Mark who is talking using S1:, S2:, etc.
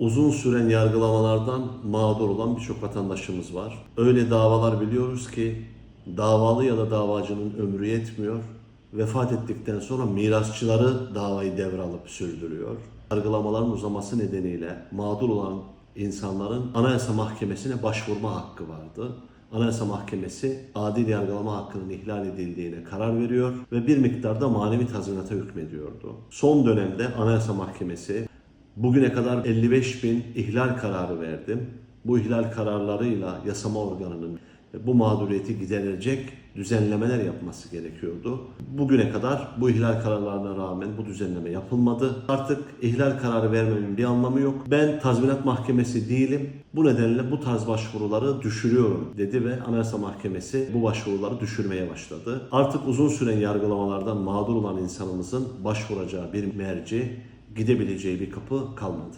S1: Uzun süren yargılamalardan mağdur olan birçok vatandaşımız var. Öyle davalar biliyoruz ki davalı ya da davacının ömrü yetmiyor. Vefat ettikten sonra mirasçıları davayı devralıp sürdürüyor. Yargılamaların uzaması nedeniyle mağdur olan insanların Anayasa Mahkemesi'ne başvurma hakkı vardı. Anayasa Mahkemesi adil yargılama hakkının ihlal edildiğine karar veriyor ve bir miktarda manevi tazminata hükmediyordu. Son dönemde Anayasa Mahkemesi bugüne kadar 55 bin ihlal kararı verdim. Bu ihlal kararlarıyla yasama organının bu mağduriyeti giderecek düzenlemeler yapması gerekiyordu. Bugüne kadar bu ihlal kararlarına rağmen bu düzenleme yapılmadı. Artık ihlal kararı vermemin bir anlamı yok. Ben tazminat mahkemesi değilim. Bu nedenle bu tarz başvuruları düşürüyorum dedi ve Anayasa Mahkemesi bu başvuruları düşürmeye başladı. Artık uzun süren yargılamalardan mağdur olan insanımızın başvuracağı bir merci, gidebileceği bir kapı kalmadı.